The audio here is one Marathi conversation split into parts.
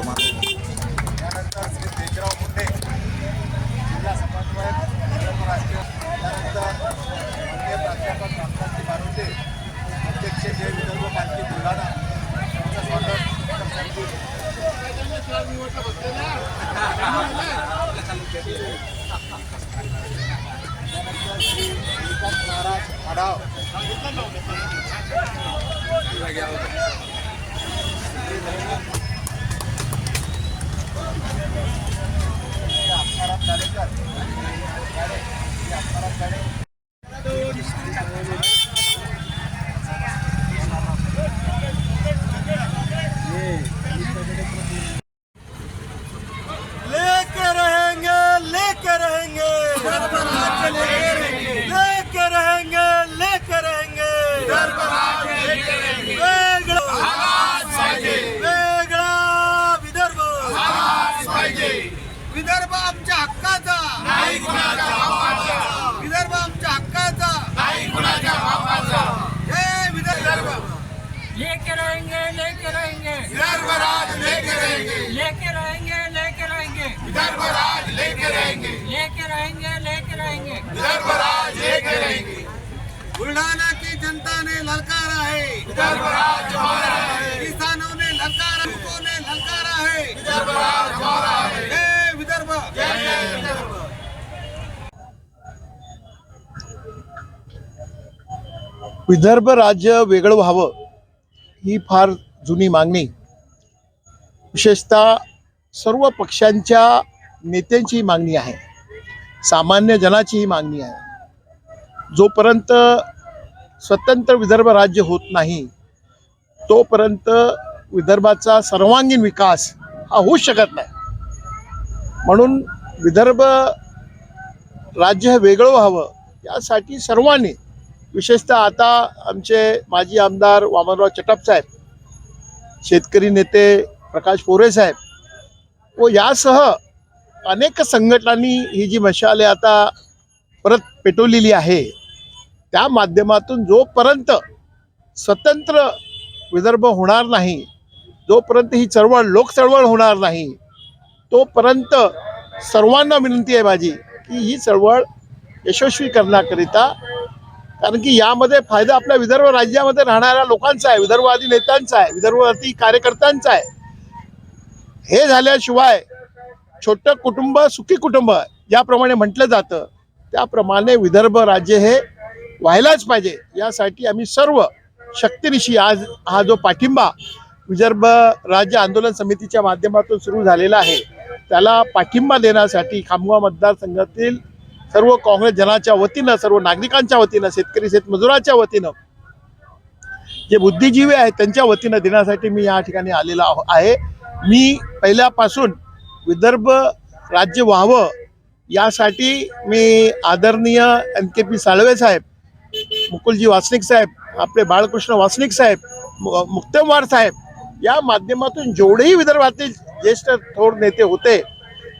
त्यानंतर श्री तेजराव मुंडे जिल्हा समन्वयक विदर्भ त्यानंतर प्राध्यापक रामकांती बारोटे अध्यक्ष जय विदर्भ पालखी बुलढाणा स्वागत त्यानंतर श्री महाराज आढाव श्री विदर्भ। विदर्भ आमच्या हक्काचा। रहेंगे लेके रहेंगे। विदर्भ राज लेके रहेंगे। लेके रहेंगे लेके रहेंगे। विदर्भ राज लेके रहेंगे। लेके रहेंगे लेके रहेंगे। विदर्भ राज लेके रहेंगे। बुल्ढाना की जनता ने ललकारा है। विदर्भ राज हमारा है। किसानों ने ललकारा लोगों ने ललकारा है। विदर्भ राज हमारा है। जय विदर्भ। जय विदर्भ। विदर्भ राज्य वेगळं व्हावं. ही फार जुनी मागणी. विशेषतः सर्व पक्षांच्या नेत्यांची मागणी आहे. सामान्य जनाची ही मागणी आहे. जोपर्यंत स्वतंत्र विदर्भ राज्य होत नाही तोपर्यंत विदर्भाचा सर्वांगीण विकास हा होऊ शकत नाही. म्हणून विदर्भ राज्य हे वेगळं व्हावं यासाठी सर्वांनी विशेषतः आता आमचे माजी आमदार वामनराव चटप साहेब शेतकरी नेते प्रकाश पोरे साहेब व यासह अनेक संघटनांनी ही जी मशाले आता परत पेटवलेली आहे त्या माध्यमातून जोपर्यंत स्वतंत्र विदर्भ होणार नाही जोपर्यंत ही चळवळ लोकचळवळ होणार नाही तोपर्यंत सर्वांना विनंती आहे माझी की ही चळवळ यशस्वी करण्याकरिता कारण की यामध्ये फायदा आपल्या विदर्भ राज्यामध्ये राहणाऱ्या लोकांचा आहे विदर्भवादी नेत्यांचा आहे विदर्भवादी कार्यकर्त्यांचा आहे. हे झाल्याशिवाय छोटं कुटुंब सुखी कुटुंब याप्रमाणे म्हटलं जातं. त्याप्रमाणे विदर्भ राज्य हे व्हायलाच पाहिजे. यासाठी आम्ही सर्व शक्तिनिशी आज हा जो पाठिंबा विदर्भ राज्य आंदोलन समितीच्या माध्यमातून सुरू झालेला आहे त्याला पाठिंबा देण्यासाठी खामगाव मतदारसंघातील सर्व काँग्रेस जनाच्या वतीनं सर्व नागरिकांच्या वतीनं शेतकरी शेतमजुराच्या वतीनं जे बुद्धिजीवी आहेत त्यांच्या वतीनं देण्यासाठी मी या ठिकाणी आलेला आहो- आहे. मी पहिल्यापासून विदर्भ राज्य व्हावं यासाठी मी आदरणीय एन के पी साळवे साहेब मुकुलजी वासनिक साहेब आपले बाळकृष्ण वासनिक साहेब मु- साहेब या माध्यमातून जेवढेही विदर्भातील ज्येष्ठ थोर नेते होते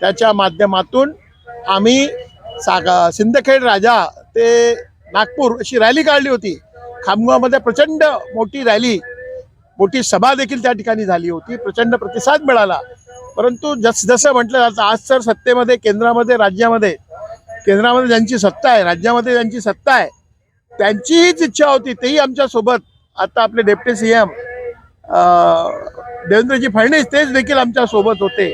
त्याच्या माध्यमातून आम्ही सागा सिंदखेड राजा ते नागपूर अशी रॅली काढली होती. खामगावमध्ये प्रचंड मोठी रॅली मोठी सभा देखील त्या ठिकाणी झाली होती. प्रचंड प्रतिसाद मिळाला. परंतु जस जसं म्हटलं जातं आज तर सत्तेमध्ये केंद्रामध्ये राज्यामध्ये केंद्रामध्ये ज्यांची सत्ता आहे राज्यामध्ये ज्यांची सत्ता आहे त्यांचीहीच इच्छा होती तेही आमच्यासोबत आता आपले डेप्टी सी एम देवेंद्रजी फडणवीस तेच देखील आमच्यासोबत होते.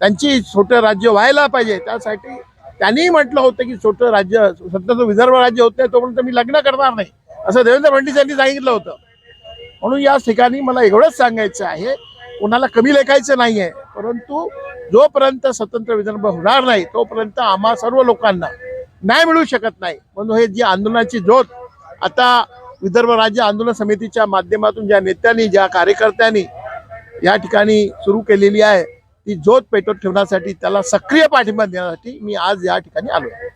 त्यांची छोटं राज्य व्हायला पाहिजे. त्यासाठी त्यांनी म्हटलं होतं की छोटं राज्य स्वतंत्र विदर्भ राज्य होत नाही तोपर्यंत मी लग्न करणार नाही. असं देवेंद्र फडणवीस यांनी सांगितलं होतं. म्हणून या ठिकाणी मला एवढंच सांगायचं आहे कोणाला कमी लेखायचं नाही आहे परंतु जोपर्यंत स्वतंत्र विदर्भ होणार नाही तोपर्यंत आम्हा सर्व लोकांना न्याय मिळू शकत नाही. म्हणून हे जी आंदोलनाची ज्योत आता विदर्भ राज्य आंदोलन समितीच्या माध्यमातून ज्या नेत्यांनी ज्या कार्यकर्त्यांनी या ठिकाणी सुरू केलेली आहे ती जोत पेटवत ठेवण्यासाठी त्याला सक्रिय पाठिंबा देण्यासाठी मी आज या ठिकाणी आलो आहे